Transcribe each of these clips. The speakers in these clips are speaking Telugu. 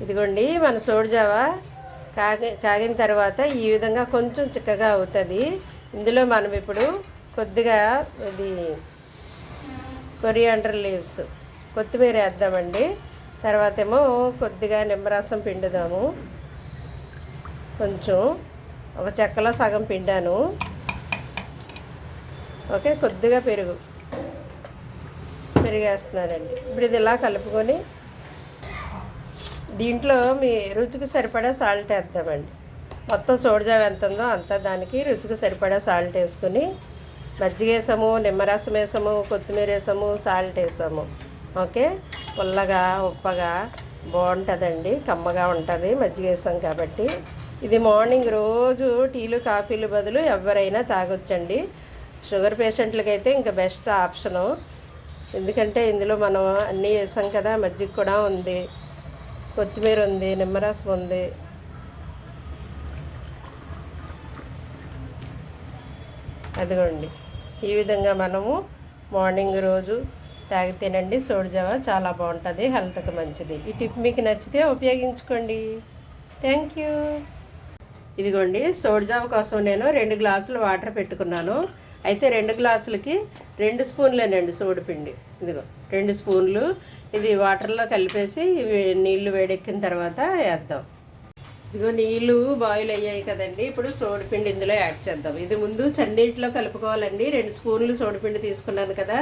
ఇదిగోండి మన సోడిజావా కాగి కాగిన తర్వాత ఈ విధంగా కొంచెం చిక్కగా అవుతుంది. ఇందులో మనం ఇప్పుడు కొద్దిగా ఇది కొరియాండర్ లీవ్స్ కొత్తిమీర వేద్దామండి. తర్వాత ఏమో కొద్దిగా నిమ్మరసం పిండుదాము. కొంచెం ఒక చెక్కలో సగం పిండాను. ఓకే కొద్దిగా పెరుగు. పెరిగేస్తున్నానండి ఇప్పుడు ఇది ఇలా కలుపుకొని దీంట్లో మీ రుచికి సరిపడా సాల్ట్ వేద్దామండి. మొత్తం సోడిజావ ఎంత ఉందో అంత దానికి రుచికి సరిపడా సాల్ట్ వేసుకుని మజ్జిగ వేసాము నిమ్మరసం వేసాము కొత్తిమీర వేసాము సాల్ట్ వేసాము. ఓకే? పుల్లగా ఉప్పగా బాగుంటుందండి కమ్మగా ఉంటుంది మజ్జిగ వేసాం కాబట్టి. ఇది మార్నింగ్ రోజు టీలు కాఫీలు బదులు ఎవరైనా తాగొచ్చండి. షుగర్ పేషెంట్లకి అయితే ఇంకా బెస్ట్ ఆప్షను. ఎందుకంటే ఇందులో మనం అన్నీ వేసాం కదా మజ్జిగ కూడా ఉంది. కొత్తిమీర ఉంది నిమ్మరసం ఉంది. అదిగోండి. ఈ విధంగా మనము మార్నింగ్ రోజు తాగితేనండి సోడిజావా చాలా బాగుంటుంది హెల్త్కి మంచిది. ఈ టిప్ మీకు నచ్చితే ఉపయోగించుకోండి. Thank you. ఇదిగోండి సోడిజావ కోసం నేను రెండు గ్లాసులు వాటర్ పెట్టుకున్నాను. అయితే రెండు గ్లాసులకి రెండు స్పూన్లేనండి సోడిపిండి. ఇదిగో రెండు స్పూన్లు ఇది వాటర్లో కలిపేసి నీళ్ళు వేడెక్కిన తర్వాత వేద్దాం. ఇదిగో నీళ్ళు బాయిల్ అయ్యాయి కదండి. ఇప్పుడు సోడిపిండి ఇందులో యాడ్ చేద్దాం. ఇది ముందు చన్నీటిలో కలుపుకోవాలండి. రెండు స్పూన్లు సోడిపిండి తీసుకున్నాను కదా.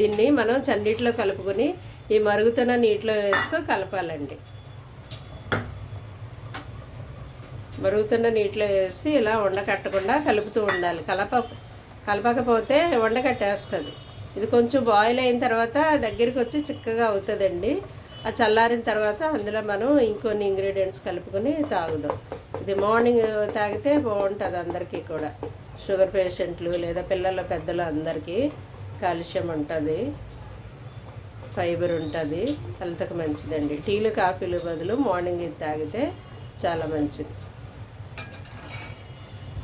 దీన్ని మనం చన్నీటిలో కలుపుకొని ఈ మరుగుతున్న నీటిలో వేస్తూ కలపాలండి. మరుగుతున్న నీటిలో వేసి ఇలా ఉండకట్టకుండా కలుపుతూ ఉండాలి. కలప కలపకపోతే ఉండకట్టేస్తుంది ఇది కొంచెం బాయిల్ అయిన తర్వాత దగ్గరికి వచ్చి చిక్కగా అవుతుందండి. ఆ చల్లారిన తర్వాత అందులో మనం ఇంకొన్ని ఇంగ్రీడియంట్స్ కలుపుకొని తాగుదాం. ఇది మార్నింగ్ తాగితే బాగుంటుంది అందరికీ కూడా. షుగర్ పేషెంట్లు లేదా పిల్లల పెద్దలు అందరికీ కాల్షియం ఉంటుంది. ఫైబర్ ఉంటుంది. హెల్త్కి మంచిదండి. టీలు కాఫీలు బదులు మార్నింగ్ ఇది తాగితే చాలా మంచిది.